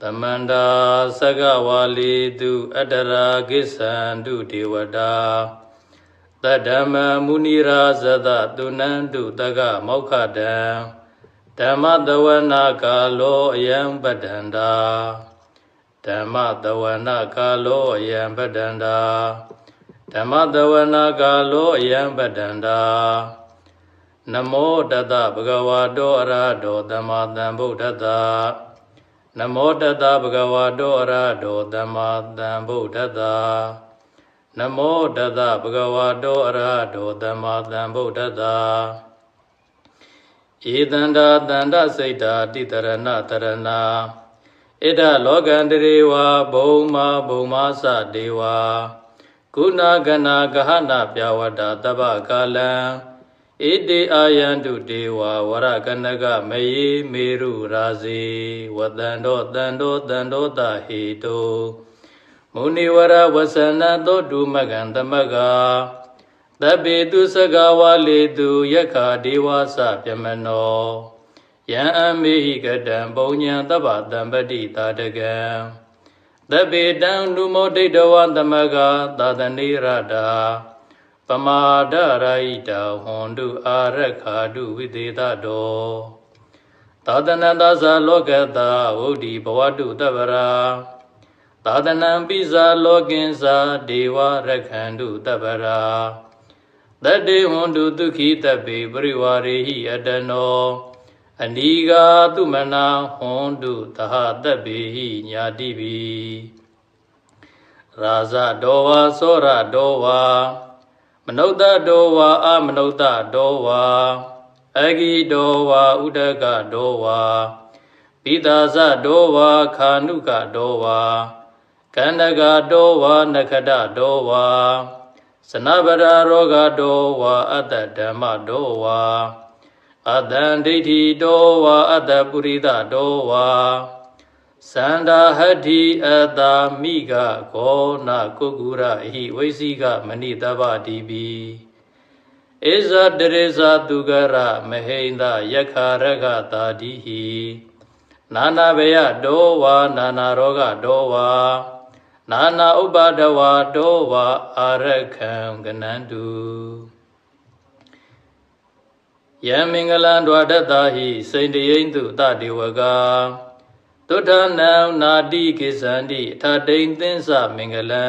တသမန္တာသကဝါလီတုအတ္တရာကိစ္ဆန္တုဒေဝတာတတ္ဓမ္မမုနိရာဇတသုနန္တုတကမောက္ခတံဓမ္မတဝနာကာလောအယံပတ္တန္တာဓမ္မတဝနာကာလောအယံပတ္တန္တာဓမ္မတဝနာကာလောအယံပတ္တန္တာနမောတတဗဂဝါတောအရဟတောသမ္မာသမ္ဗုဒ္ဓတ္တ နမောတတဗုဒ္ဓဝါတောအရဟတောသမ္မာသမ္ဗုဒ္ဓတ္တနမောတတဗုဒ္ဓဝါတောအရဟတောသမ္မာသမ္ဗုဒ္ဓတ္တဧတန္တာတန္တစိတ်တာတိတရဏတရဏဣဒလောကန္တရေဝဘုံမာဘုံမာသဒေဝကုဏကနာဂဟနာပြဝတ္တတပ္ပကာလံ ဣတိအာယန္တုဒေဝဝရကနကမယေမေရုရာဇေဝတန္တောတန္တောတန္တောတဟေတုမုနိဝရဝဆနသောတုမကံသမကသဗ္ဗေတုစကဝါလေတုယက္ခာဒေဝစပြမနောယံအမေဟိကတံပုံညံတဗ္ဗတံပတိတာတကံသဗ္ဗေတံနုမောဒိဋ္ဌဝသမကသာသနေရတာ ပမာဒရာဟိတဟွန်တုအာရခာတုဝိသေသတောသာသနတသလောကတာဝုဒ္ဓိဘဝတုတဗရာသာသနံပိဇာလောကင်္စာဒေဝရခန္တုတဗရာတတေဟွန်တုဒုခိတပေပရိဝါရေဟိအတနောအနိဂါတုမနာဟွန်တုသဟတပေဟိညာတိပိရာဇတောဝါသောရတောဝါ မနုဿတောဝါအမနုဿတောဝါအဂိတောဝါဥဒကတောဝါပိသာဇတောဝါခာနုကတောဝါကန္နကတောဝါနခတတောဝါစနဗရာရောဂတောဝါအတ္တဓမ္မတောဝါအတ္တံဒိဋ္ဌိတောဝါအတ္တပုရိသတောဝါ သန္တာဟတ္တိအတာမိကခောနာကုကုရဟိဝိသိကမဏိတဗ္ဗတိပိဧဇတရေဇသူကရမဟိန္ဒယက္ခရကတာတိဟိနာနာဘယတောဝါနာနာရောဂတောဝါနာနာဥပါဒဝါတောဝါအာရခံကနန္တုယံမင်္ဂလံဒွါဒတ္တာဟိစိန်တယိန်တုတတေဝကာ သုထနံနာတိကိသန္တိအထတိန်သင်္စမင်္ဂလံ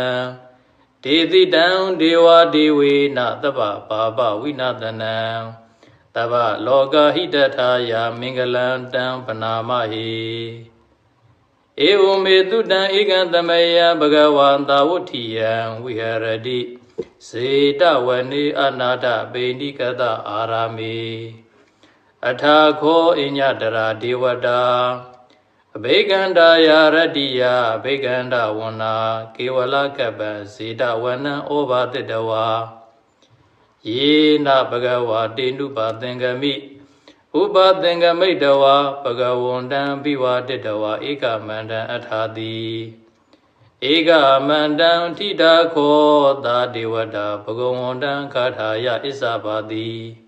ဒေတိတံဒေဝဒေဝေနသဗ္ဗပါပဝိနတနံတဗ္ဗလောကဟိတထာယာမင်္ဂလံတံပနာမဟိဧဝမေတုတံဧကံသမယံဘဂဝန္တာဝဋ္ဌိယံဝိဟရတိစေတဝနေအနာတပိဏိကတအာရာမေအထာခောအညတရာဒေဝတာ အဘိကန္တာယာရတ္တိယအဘိကန္တဝနာကေဝလကပ္ပံဇေတဝနံဩဘာတတဝါယေနဘဂဝါတေနုပါသင်္ကမိဥပသင်္ကမိတဝါဘဂဝန္တံဘိဝါတတဝါဧကမန္တံအထာတိဧကမန္တံထိတာခောသာဒေဝတာဘဂဝန္တံခါထာယဣစ္ဆပါတိဘ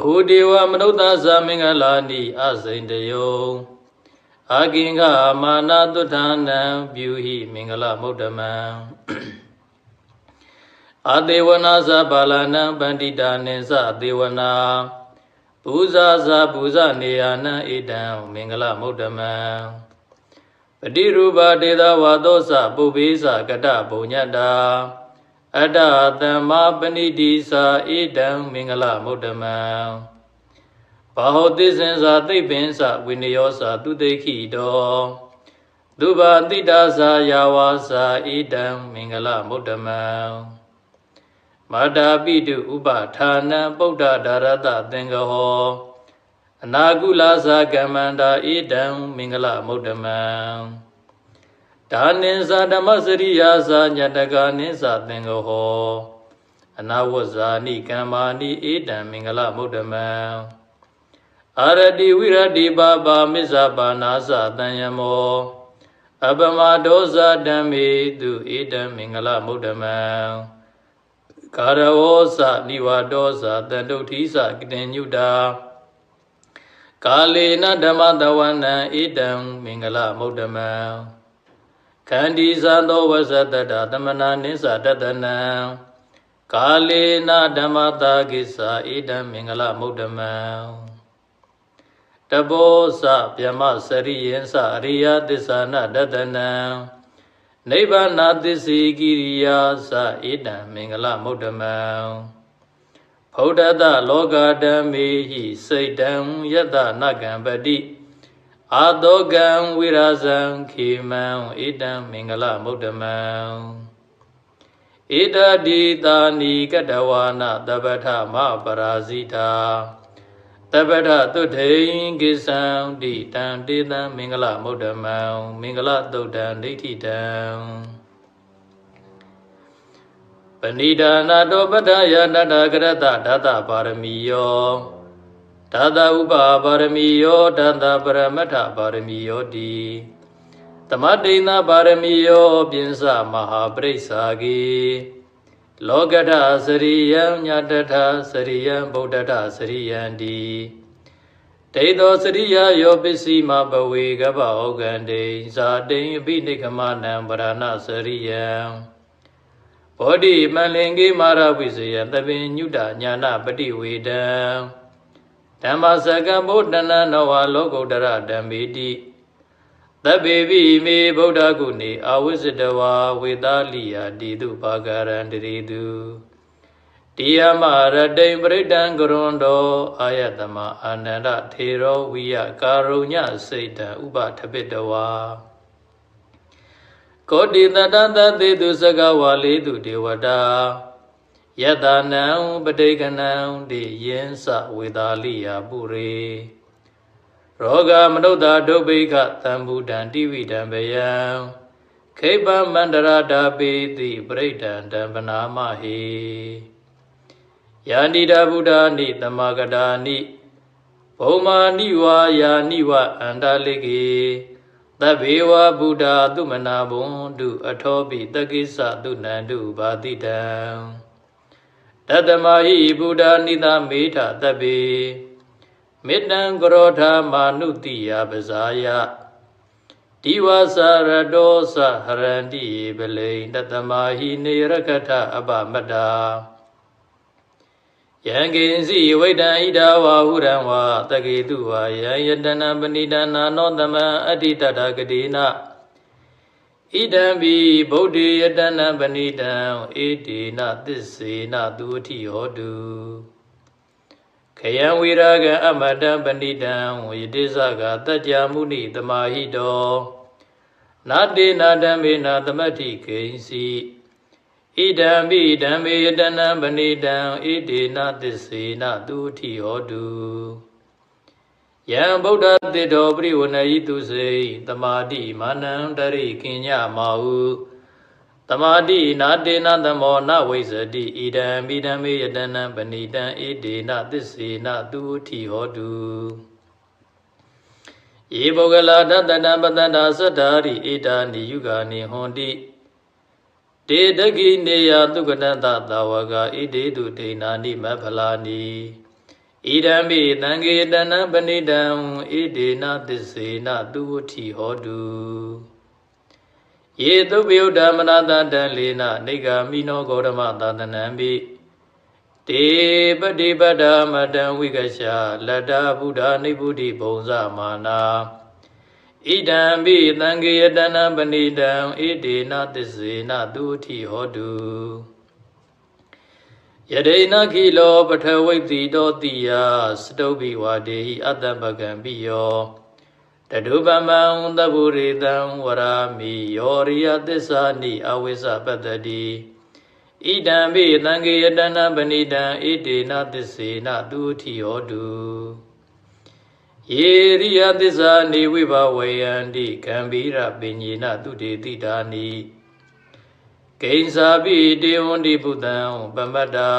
ဟုဒေဝမနုဿသမင်္ဂလာနိအစိန်တယောအာကင်္ဂမာနာတုထာနံပြုဟိမင်္ဂလမုဒ္ဓမံအသေဝနာသပါလနံပန္တိတာနိသအသေဝနာပူဇာဇာပူဇနေယနံဣဒံမင်္ဂလမုဒ္ဓမံပတိရူပဒေသဝါသောသပုဗ္ဗေသကတဘုံညတ္တာ အတ္တသမ္မာပဏိတိသာဣဒံမင်္ဂလမုဒ္ဓမံဘာဟောတိစင်သာသိပ္ပင်္စဝိနယောသာသူတိခိတောဒုဘာတိတာသာယာဝါသာဣဒံမင်္ဂလမုဒ္ဓမံမာတာပိတုဥပဌာနံပုဒ္ဒဒါရတသင်္ကဟောအနာကုလာသာကမ္မန္တာဣဒံမင်္ဂလမုဒ္ဓမံဓ ဒါနိသဓမ္မစရိယာသာညတကနိသသင်္ကဟောအနာဝဇာနိကမ္မာနိဧတံမင်္ဂလမုဒ္ဓမံအာရတိဝိရတိပါပါမစ္ဆပါနာသတံယမောအပမဒောဇဓမ္မေတုဧတံမင်္ဂလမုဒ္ဓမံကာရဝောသနိဝါဒောသတန္တုဋ္ဌိသကတိညုတာကာလေနဓမ္မတဝနံဧတံမင်္ဂလမုဒ္ဓမံ ခန္ဒီဇသောဝဇတတသမနာနိစ္စတတနံကာလေနဓမ္မတာကိစ္စဧတံမင်္ဂလမုဒ္ဓမံတဘောစဗျမစရိယင်္စအရိယသစ္ဆာနတတနံနိဗ္ဗာနာသစ္စေကိရိယာသဧတံမင်္ဂလမုဒ္ဓမံဗုဒ္ဓတလောကဓမ္မေဟိစိတ်တံယတနကံပတိ အာတောကံဝိရာဇံခေမံဧတံမင်္ဂလမုဒ္ဓမံဧတတိတာနိကတဝါနတပထမပရာဇိတာတပထတုထိန်ကိသံတိတံတေတံမင်္ဂလမုဒ္ဓမံမင်္ဂလတုတ်တံဒိဋ္ဌိတံပဏိဒါနာတောပတ္ထယတတကရတဓာတပါရမီယော ဓာတဥပပါရမီယောဓာတပရမတ္ထပါရမီယောတိသမတိန်သာပါရမီယောပြင်းစမဟာပရိစ္ဆာကေလောကထစရိယံညတထစရိယံဗုဒ္ဓထစရိယံတိဒိသောစရိယယောပစ္စည်းမဘဝေကပ္ပဩကံတိဇာတိန်အပိနိကမနံပရဏစရိယံဘောဓိမလင်္ကေမာရဝိဇယသဗ္ဗညုတညာနာပฏิဝေဒံ ဓမ္မစကံဗုဒ္ဓနာနောဝလောကုတ္တရဓမ္မေတိသဗ္ဗေပိမေဗုဒ္ဓဂုဏေအဝိဇ္ဇတဝါဝေသာလိယတိတုပါကရံတရေတုတိယမရတိံပရိဒံကရွန်တောအာယတမအာနန္ဒထေရောဝိယကာရုညစိတ်တံဥပထပိတဝါကောတိတတတသေတုစကဝါလေးတုဒေဝတာ ယတနံပဋိကနံတိယင်းစဝေသာလိယပုရေရောဂမနုဿဒုဗ္ဗိကသံဘူတံတိဝိတံဘယံခိပမန္တရာဓာပိတိပရိဒံတံပနာမဟိယာဏိတာဗုဒ္ဓနိတမဂတာနိဘုံမာနိဝါယာနိဝအန္တလိကေသဗ္ဗေဝဗုဒ္ဓသုမနာဘုံတုအထောပိတကိစ္စသုနန္တုဘာတိတံ တတမဟိဗုဒ္ဓနိသမေထသဗ္ဗေမေတ္တံကရောဓမာနုတိယပဇာယဒီဝသရတောသဟရန္တိပလိန်တတမဟိနေရကထအပမတ္တာယံကိဉ္စီဝိတံဣဒဝါဟုရံဝါတကေတုဝါယံယတနာပဏိဒနာနောတမံအတ္တိတတဂတိနာ ဣဒံဘိဗုဒ္ဓေယတနာပဏိတံဧတေနသစ္စေနသူအထိဟောတုခယံဝိရာဂံအမတံပဏိတံဝိတိသကတัจ जा မုနိတမဟိတောနာတေနာဓမ္မေနာသမတိကိဉ္စီဣဒံမိဓမ္မေယတနံပဏိတံဣဒေနသစ္စေနသူအထိဟောတု ယံဗုဒ္ဓတေတောပရိဝဏယိတုစေတမာတိမာနံတရိကိညမာဟုတမာတိနာတေနသမောနဝိဇတိဣဒံမိဓမ္မေယတနံပဏိတံဣဒေနသစ္စေနသူအထိဟောတုယေပုဂ္ဂလာတတတံပတ္တန္တာသတ္တာရိဣဒာနိယုဂာနိဟွန်တိတေတကိနေယသုကတတသာဝကဣတိတုဒိဏာနိမဖလာနိ ဣဒံမိတံဃေတနံပဏိတံဣဒေနသစ္စေနသူဝတိဟောတုယေသုပယုဒ္ဓမနာတတံလေနနေဂာမိနောဂေါရမသာသနံပိတေပတိပဒ္ဓမတံဝိကရှာလတ္တဗုဒ္ဓနိဗ္ဗုတိဘုံဇမာနာဣဒံပိသံဃေယတနာပဏိတံဣဒေနသစ္စေနသူအထိဟောတု ယဒိနခိလောပထဝိတိတောတိယစတုဘိဝါဒေဟိအတ္တပကံပိယောတတုပမံသဗ္ဗုရိတံဝရာမိယောရိယသစ္စာနိအဝိဇ္ဇပတ္တိဣဒံပိသံဃေယတနာပဏိတံဣဒေနသစ္စေနသူအထိဟောတုဣယေရိယသစ္စာနေဝိဘဝေယန္တိကံဗီရပညေနသူတေတိတာနိ ကိဉ္စာပိတေဝန္တိဘုဒ္ဓံပမတ္တာ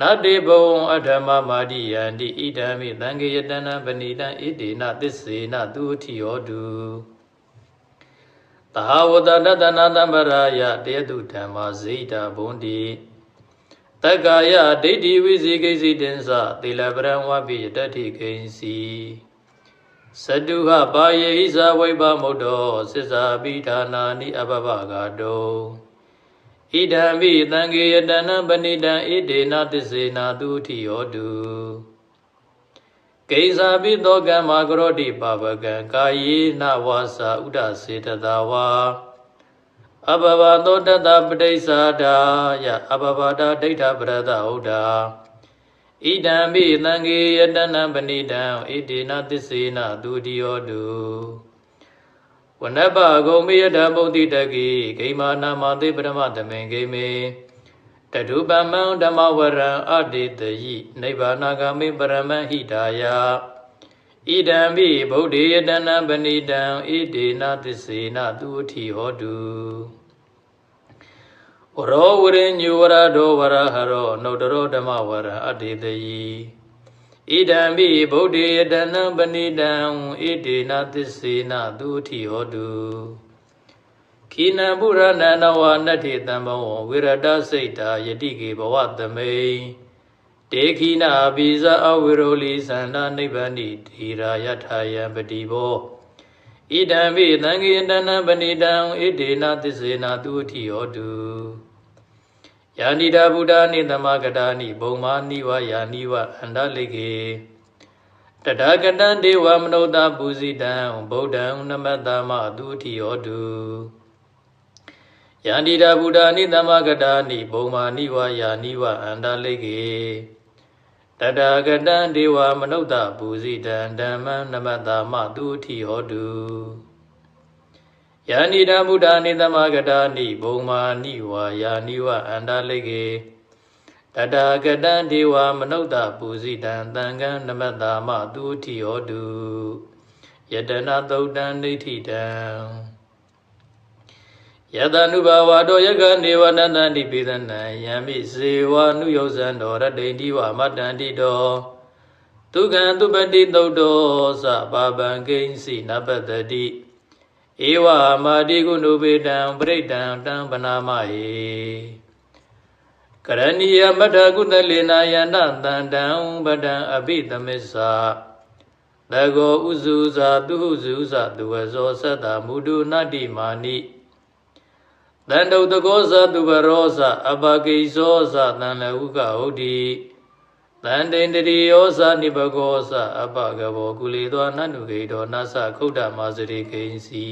နတေဘဝံအထမမာတိယန္တိဣဒံမိသံဃေယတနာပဏိတံဣတေနသစ္စေနသူအထိယောတုသာဝတတတနာတံပရာယတေတုဓမ္မာဇိတာဘုံတိတက္ကာယဒိဋ္ဌိဝိဇိကိစီတင်္စသီလပရံဝပိယတတိကိဉ္စီစတုဟပါယေဟိဇဝိဘမုဒ္ဒောသစ္စာပိဌာနာနိအဘဘဂါတော ဣဒံမိသံဃေယတနံပဏိတံဣဒေနသစ္စေနာသူတိယောတုကိဉ္စာပိသောကမ္မာကရောတိပါပကံကာယေနဝါစာဥဒစေတသာဝါအဘဘသောတတပဋိစ္ဆာဒာယအဘဘတာဒိဋ္ဌပရဒဟုတ်တာဣဒံမိသံဃေယတနံပဏိတံဣဒေနသစ္စေနသူတိယောတု ဝနပဂုံမေယတဗုဒ္ဓိတကိဂိမာနာမသေပရမတမေဂိမေတတုပမံဓမ္မဝရံအတေတယိနိဗ္ဗာနဂမေပရမဟိတာယဣဒံမိဗုဒ္ဓေယတနံပဏိတံဣဒေနသစ္စေနသူအထိဟောတုဝရောဝရိညုဝရဒောဝရဟရောနုတရောဓမ္မဝရအတေတယိ ဣဒံမိဗုဒ္ဓေယတနံပဏိတံဣဒေနသစ္စေနသူအထိဟောတုခိနံပုရဏနဝနတ္ထိတံဘောဝိရတစိတ်တာယတိကေဘဝသမိန်တေခိနာဘိဇအဝိရောလိသန္တာနိဗ္ဗာနိတိရာယထာယံပတိဘောဣဒံမိသံဃေတနံပဏိတံဣဒေနသစ္စေနသူအထိဟောတု ယာနိတာဗုဒ္ဓနိသမဂတာနိဘုံမာနိဝယာနိဝအန္တလိကေတထာဂတံဒေဝမနုဿပူဇိတံဗုဒ္ဓံနမတ္တမသူအထိဟောတုယန္တိတာဗုဒ္ဓနိသမဂတာနိဘုံမာနိဝယာနိဝအန္တလိကေတထာဂတံဒေဝမနုဿပူဇိတံဓမ္မံနမတ္တမသူအထိဟောတု ယာနိတံဗုဒ္ဓနိသမဂတာနိဘုံမာနိဝါယာနိဝအန္တလိကေတထာဂတံဒေဝမနုဿပူဇိတံသံဃံနမတ္တာမသူတိဟောတုယတနာသုတ်တံဒိဋ္ဌိတံယတနုဘဝတောယကနေဝနတန္တိပိသနံယံမိစေဝနုယောဇံတော်ရတိန်တိဝမတ္တန္တိတောဒုက္ခံသူပတိသုတ်တောသဘာဗံကိဉ္စီနပတ္တိ ဧဝမာတိကုဏုပေတံပရိတံတံပနာမဟေကရဏီယမထကုသလေနာယန္တတန္တံပဒံအဘိသမစ္ဆာတကောဥစုဇာသူဟုစုဇာသူဝဇောသတ္တမုဒုနတ္တိမာနိတန္တုတကောဇာသူဘရောဇာအပကိဇောဇာတန်လဟုကဟုတ်တိ တန်တိန်တရိယောဇာနိဘဂောဇာအပကဘောကုလေသောနန္တုကေတောနသခုဒ္ဓမာစရိကိဉ္စီ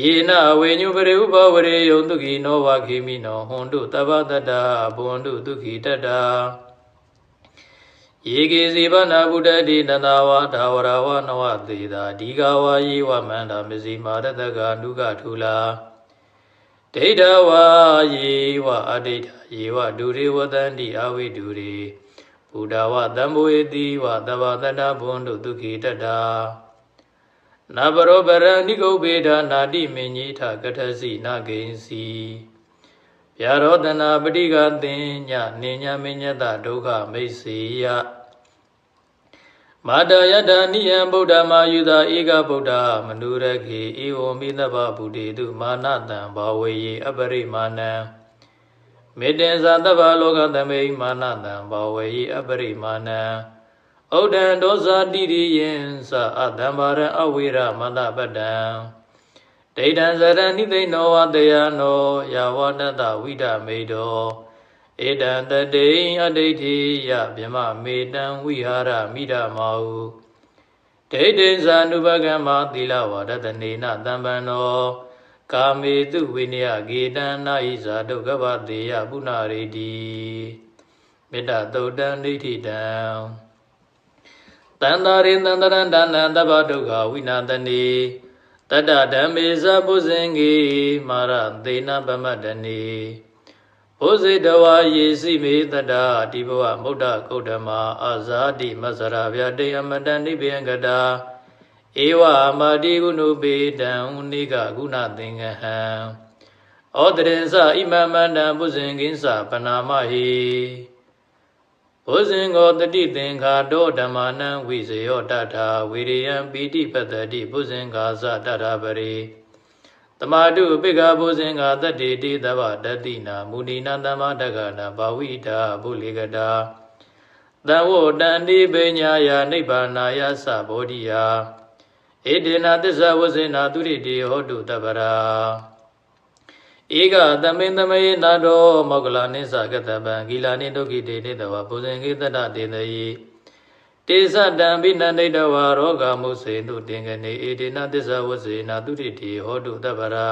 ယေနဝေညုပရိဥပဝရေယုံတုခိနောဝခေမိနောဟွန်တုတပတတ္တာဘွန်တုဒုခိတတ္တာယေကေစီဗနာဗုဒ္ဓတိနန္ဒဝါဒါဝရဝနဝသေတာဒီဃဝါယေဝမန္တာမစီမာရတကနုကထူလာ ဒိဋ္ဌဝါယေဝအဒိဋ္ဌယေဝဒုရေဝတန္တိအဝိဒုရေဘုဒ္ဓဝတံဘဝေတိဝသဗ္ဗတတ္တဘွန်တုဒုခိတတ္တာနဘရောပရဏိကုဗေဒနာတိမင်ကြီးထကထစီနာဂိဉ္စီဗျာရောတနာပဋိကသင်ညနေညမညတဒုက္ခမိတ်စေယ မာတယတနိယံဗုဒ္ဓမာယုတာဧကဗုဒ္ဓမနုရခေဧဝမိသဗ္ဗဗုဒ္ဓေတုမာနတံဘာဝေယေအပရိမာဏံမေတ္တေဇာတဗ္ဗလောကသမိမာနတံဘာဝေယေအပရိမာဏံဩဒံဒောဇာတိရိယံသအတံဘာရအဝိရမတပတံဒိဋ္ဌံဇရဏိသိဏောဝတယနောယာဝနတဝိဒမေတော ဧတံတတိအဋ္ဌိတိယဗြမမေတံဝိဟာရမိဒမောဒိဋ္ဌိဇာနုပကမ္မသီလဝါဒတနေနတံပန္နောကာမေတုဝိနယဂေတံနာဣဇာဒုက္ခဗတေယပုဏ္ဏရေတိမေတ္တသုတ်တံဒိဋ္ဌိတံတန္တာရိတန္တရံဒါနံတဗ္ဗဒုက္ခဝိနာတနေတတ္တဓမ္မေဇပုဇင်္ဂေမာရသေနပမတ္တနေ ဘုဇိတဝါယေစီမေတတ္တာဒီဘဝမုဒ္ဒကုဋ္ဌမအာဇာတိမဆရာဗျာတေအမတန်နိဗ္ဗယံကတာဧဝမာတိကုဏုပေတံနိကကုဏသင်္ကဟံဩတရေသဣမမန္တံပုဇင်ကိသပနာမဟိဘုဇင်ကိုတတိသင်္ခါတောဓမ္မနံဝိဇယောတထာဝိရိယံပိတိပတ္တိဘုဇင်္ဂါသတထာပရိ တမတုပိကဘုဇင်္ဂါတတ္တိတိသဗ္ဗတတိနာမုဏိနာသမ္မာတက္ကနာဘာဝိတာဘုလိကတာသံဝတန္တိပညာယနိဗ္ဗာနာယသဗောဓိယာဣဒေနာသစ္စာဝဇေနာသူရိတိဟောတုတပ္ပရာဧကသမင်သမေနာတောမောကလနိသကတပံဂီလာနိဒုက္ခိတေတေတဝဘုဇင်ကိတတ္တတေတယေ တေသတံဘိနန္ဒိတဝါရောဂမုစေတုတင်ကနေဧဒေနသစ္စာဝဇေနာသူရိတိဟောတုတပ္ပရာ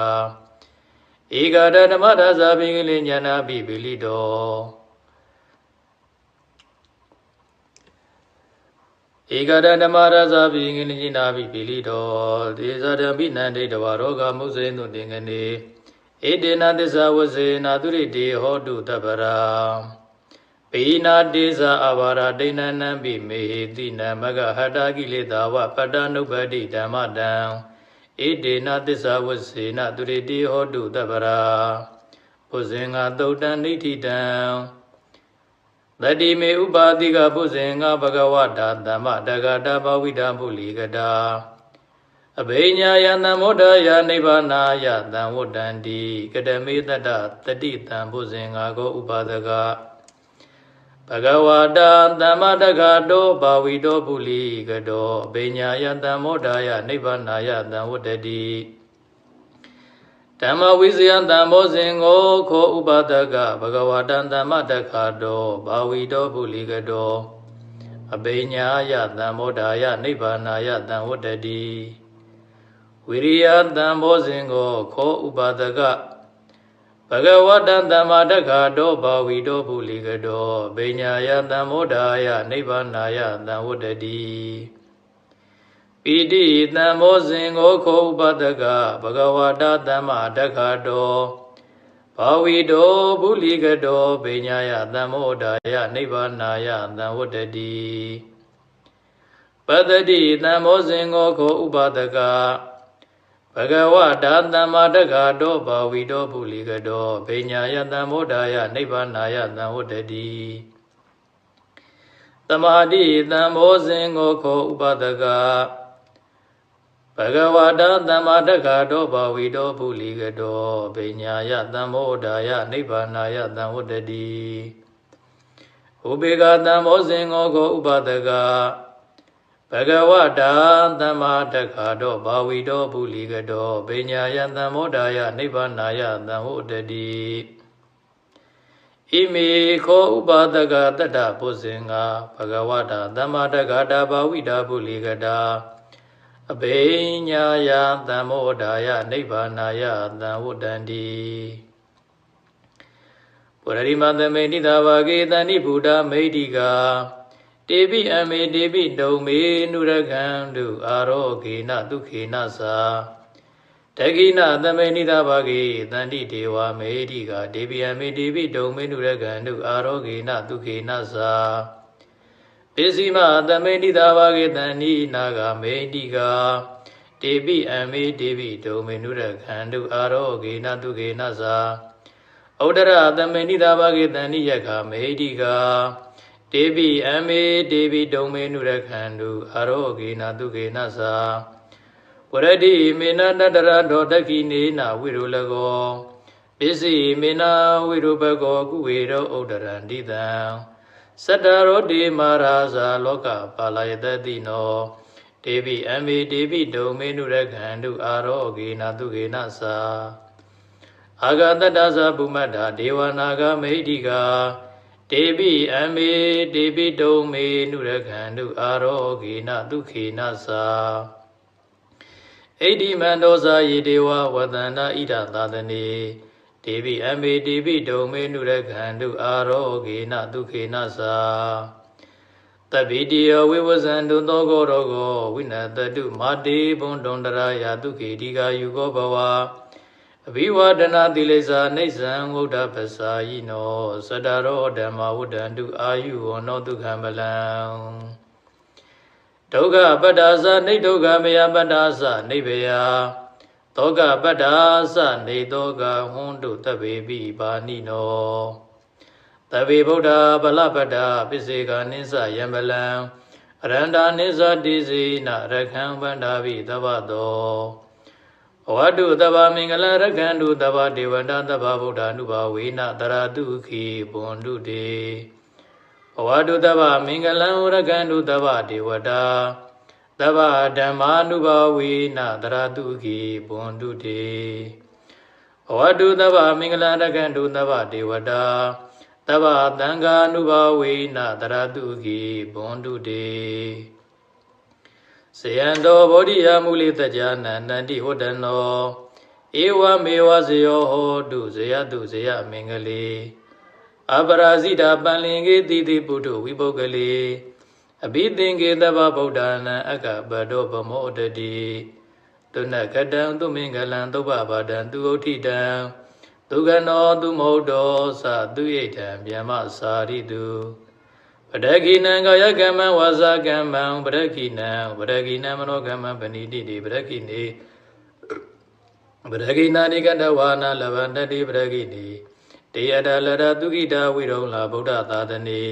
ဧကတဓမ္မဒါဇာပိကလိညာနာပိပိလိတောဧကတဓမ္မရာဇာပိကလိညာနာပိပိလိတောတေဇာတံဘိနန္ဒိတဝါရောဂမုစေတုတင်ကနေဧဒေနသစ္စာဝဇေနာသူရိတိဟောတုတပ္ပရာ ပိနာတေဇာအဘာရဒိဏနံပိမေဟိတိနမဂဟတာကိလေသာဝပတ္တနုပတိဓမ္မတံဣဒေနသစ္စာဝဇေနသူရိတိဟောတုတပ္ပရာဘုဇင်္ဂသုတ်တံဋိဋ္ဌိတံတတိမေဥပါတိကဘုဇင်္ဂဘဂဝတာသမ္မတဂတာဘဝိဒံဘုလီကတာအဘိညာယသံမောဒယနိဗ္ဗာနာယသံဝတ္တန္တိကတမေတ္တတတိတံဘုဇင်္ဂကိုဥပါဒက ဘဂဝတာသမ္မတဂတောဘာဝိတောပုလိကတောအဘိညာယသံမောဒယနိဗ္ဗာနာယသံဝတ္တတိဓမ္မဝိဇယံတံမောဇင်ကိုခောဥပါဒကဘဂဝတံသမ္မတဂတောဘာဝိတောပုလိကတောအဘိညာယသံမောဒယနိဗ္ဗာနာယသံဝတ္တတိဝိရိယတံဘောဇင်ကိုခောဥပါဒက ဘဂဝတံသမ္မာတက္ခတောဘာဝီတောပုလိကတောဗိညာယတံမောဒာယနိဗ္ဗာနာယတံဝတ္တတိပိတိတံဘောဇင်ကိုခောဥပါဒကဘဂဝတာသမ္မာတက္ခတောဘာဝီတောပုလိကတောဗိညာယတံမောဒာယနိဗ္ဗာနာယတံဝတ္တတိပတ္တိတံဘောဇင်ကိုခောဥပါဒက ဘဂဝတာသမ္မာတက္ခတောဘာဝီတောပုလိကတောဗိညာယတံမောဒာယနိဗ္ဗာနာယတံဝတ္တတိသမာဓိတံမောဇင်ကိုခောဥပဒကဘဂဝတာသမ္မာတက္ခတောဘာဝီတောပုလိကတောဗိညာယတံမောဒာယနိဗ္ဗာနာယတံဝတ္တတိဥပေကတံမောဇင်ကိုခောဥပဒက ဘဂဝတာသမ္မာတက္ခတောဘာဝီတောပုလိကတောပညာယသံမောဒာယနိဗ္ဗာနာယသံဟုတ်တတိဣမေခောဥပါဒကတတ္တပုဇင်္ဂဘဂဝတာသမ္မာတက္ခတာဘာဝိတာပုလိကတာအဘိညာယသံမောဒာယနိဗ္ဗာနာယသံဝတ္တန္တိပုရိမသမေနိတာဘာကေတဏိဗုဒ္ဓမေတိကာ တေပိအမေတေပိတုံမေနုရကံတုအာရောဂေနဒုခေနသာတကိနသမေနိသဘာဂေတန္တိဒေဝမေတိကဒေပိအမေတေပိတုံမေနုရကံတုအာရောဂေနဒုခေနသာပိစီမသမေနိသဘာဂေတန္တိနာဂမေတိကတေပိအမေတေပိတုံမေနုရကံတုအာရောဂေနဒုခေနသာဩဒရသမေနိသဘာဂေတန္တိယခမေတိက တေပိအမေတေပိတုံမေနုရခန္တုအာရောဂေနတုကေနသာဝရတိမေနတတရဒောတခိနေနာဝိရုလကောပစ္စည်းမေနဝိရုပကောကုဝေရောဥဒရန္တိတံသတ္တရောတိမာရာဇာလောကပါလာယတတိနောတေပိအမေတေပိတုံမေနုရခန္တုအာရောဂေနတုကေနသာအာဂတတ္တသဗုမတ္တာဒေဝနာဂမေဟိတိကာ တေပိအမေတေပိတုံမေနုရခန္တုအာရောဂေနဒုခေနသာဣတိမန္တောဇာယေဒေဝဝတန္တာဣဒသာသနေတေပိအမေတေပိတုံမေနုရခန္တုအာရောဂေနဒုခေနသာတပိတိယဝိဝဇန္တုသောကောရောကောဝိနတတုမာတေဘုံတုံတရာယဒုခေတိကာယုကောဘဝ အဘိဝဒနာတိလိစ္ဆာနေဆံဝုဒ္ဓပ္ပစာယိနောသတ္တရောဓမ္မဝုဒ္ဒန္တုအာယုဝနောဒုက္ခမလံဒုက္ခပတ္တာသနေဒုက္ခမယပတ္တာသနေဘေယသောကပတ္တာသနေသောကဟွန်းတုတဗ္ဗေပိပါဏိနောတဗ္ဗေဗုဒ္ဓဗလပတ္တာပစ္စေကနိစ္စယံပလံအရန္တာနိစ္စတိစေနရခံဗန္တာပိသဗ္ဗတောဘ ဝတုတဗ္ဗမင်္ဂလရကန္တုတဗ္ဗဒေဝတာတဗ္ဗဗုဒ္ဓ ानु ဘာဝေနတရာတုခိဘွန်တုတေဘဝတုတဗ္ဗမင်္ဂလံရကန္တုတဗ္ဗဒေဝတာတဗ္ဗဓမ္မာနုဘာဝေနတရာတုခိဘွန်တုတေဘဝတုတဗ္ဗမင်္ဂလံရကန္တုတဗ္ဗဒေဝတာတဗ္ဗသံဃာနုဘာဝေနတရာတုခိဘွန်တုတေ ဇယံတောဗောဓိယမူလိတကြနန္တန္တိဟောတနောဧဝမေဝဇယောဟောတုဇယတုဇယမင်္ဂလေအပရာဇိတာပန္လင်ကေတိတိပုထုဝိပုဂ္ဂလေအဘိသင်္ကေတဗ္ဗဗုဒ္ဓနာအကပတောဗမောတတိတုဏကတံသူမင်္ဂလံသုဘဘာဒံသူဥဋ္ဌိတံသူကနောသူမௌတောသသူဣဋ္ဌံဗျမစာရိတု ပဒကိနံကာယကမ္မဝါစာကမ္မံပဒကိနံပဒကိနံမနောကမ္မံပဏိတိတိပဒကိနေပဒကိနာနိကတဝါနာလဗန္တတိပဒကိနေတေယတလရတုကိတာဝိရုံလာဗုဒ္ဓသာသနေ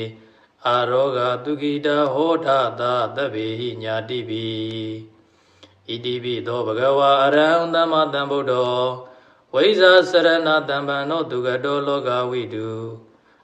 အာရောဂတုကိတာဟောထသာသဗ္ဗေဟိညာတိပိဣတိပိသောဘဂဝါအရဟံသမ္မာသမ္ဗုဒ္ဓောဝိဇာစရဏတမ္ပံနောသူကတောလောကဝိတု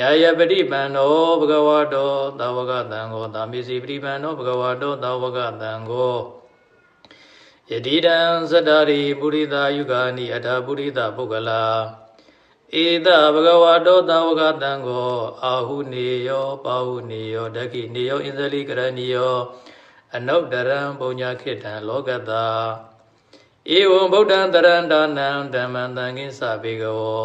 ယာယပတိပံနောဘဂဝတောသဝကတံကိုသာမေစီပတိပံနောဘဂဝတောသဝကတံကိုယတိတံသတ္တရိပုရိသယုဂာနိအထာပုရိသပုဂ္ဂလာဧတဘဂဝတောသဝကတံကိုအာဟုနေယောပါဟုနေယောဒက္ခိနေယောဣန္ဇလိကရဏီယောအနုတ္တရံပုညခိတံလောကတာဧဝံဗုဒ္ဓံတရန္တနံဓမ္မံသံဃိသဘေကဝော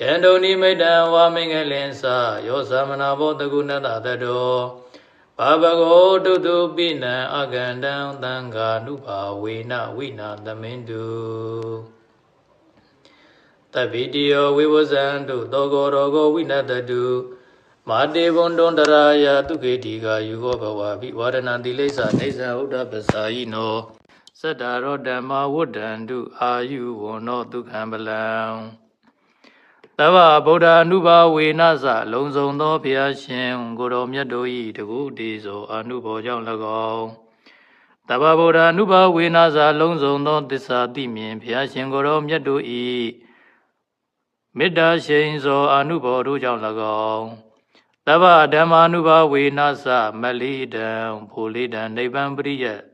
ယန္တုနိမိတံဝါမင်္ဂလင်္စယောသမနာဘောတကုဏတတတောဘာဘဂောတုတုပိနံအကန္တံသံဃာနုဘာဝေနဝိနာသမင်တုတဗ္ဗိတယောဝိဝဇံတုသောကောရောဂောဝိနတတုမာတေဘွန်တွန်တရာယတုခေတိကာယူဟောဘဝဘိဝရဏတိလိစ္ဆာနေဇံဥဒ္ဒပစာယိနောသတ္တရောဓမ္မဝဋ္ဌန္တုအာယုဝနောဒုက္ခံပလံ တဗ္ဗဗုဒ္ဓ ानु ဘာဝေနသလုံစုံသောဘုရားရှင်ကိုတော်မြတ်တို့၏တကုတည်သောအနုဘောကြောင့်၎င်းတဗ္ဗဗုဒ္ဓ ानु ဘာဝေနသလုံစုံသောသစ္စာသိမြင်ဘုရားရှင်ကိုတော်မြတ်တို့၏မေတ္တာရှိန်သောအနုဘောတို့ကြောင့်၎င်းတဗ္ဗဓမ္မာနုဘာဝေနသမလိတံဘူလိတံနိဗ္ဗံပရိယတ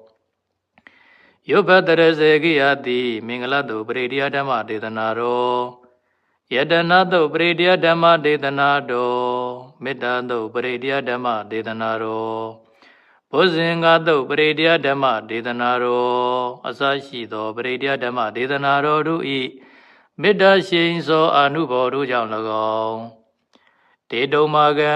ယုဘတရစေကိယတိမင်္ဂလာတုပရိတရားဓမ္မဒေသနာတော်ယတနာတုပရိတရားဓမ္မဒေသနာတော်မေတ္တာတုပရိတရားဓမ္မဒေသနာတော်ဘုဇင်္ဂတုပရိတရားဓမ္မဒေသနာတော်အစရှိသောပရိတရားဓမ္မဒေသနာတော်တို့ဤမေတ္တာရှိန်သောအနုဘောတို့ကြောင့်၎င်းတေတုံမာကံ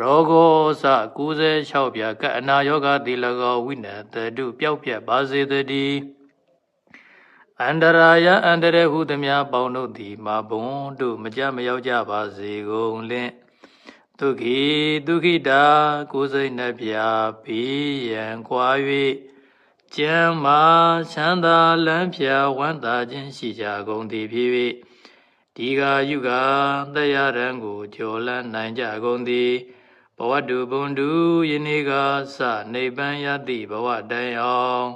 ရောဂောစ96ပြကအနာယောဂသည်၎င်းဝိနတတုပျောက်ပြက်ပါစေတည်းအန္တရာယအန္တရဟုသမျှပေါင်းတို့သည်မာဘုံတို့မကြမရောက်ကြပါစေကုန်လင့်ဒုက္ခိဒုက္ခိတာကိုယ်စိတ်နှပြဘေးရန်ကွာ၍ကျမ်းမာချမ်းသာလန်းဖြာဝမ်းသာခြင်းရှိကြကုန်သည်ဖြစ်၍ဒီဃာယုဂသက်ရရန်ကိုကျော်လန်းနိုင်ကြကုန်သည် ဘဝတုဘုံတုယနေ့ကစနိဗ္ဗာန်ယတိဘဝတိုင်အောင်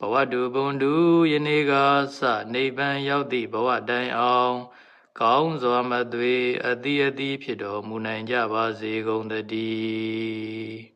ဘဝတုဘုံတုယနေ့ကစနိဗ္ဗာန်ရောက်သည့်ဘဝတိုင်အောင် ကောင်းစွာမသွေအတိအတိဖြစ်တော်မူနိုင်ကြပါစေကုန်တည်း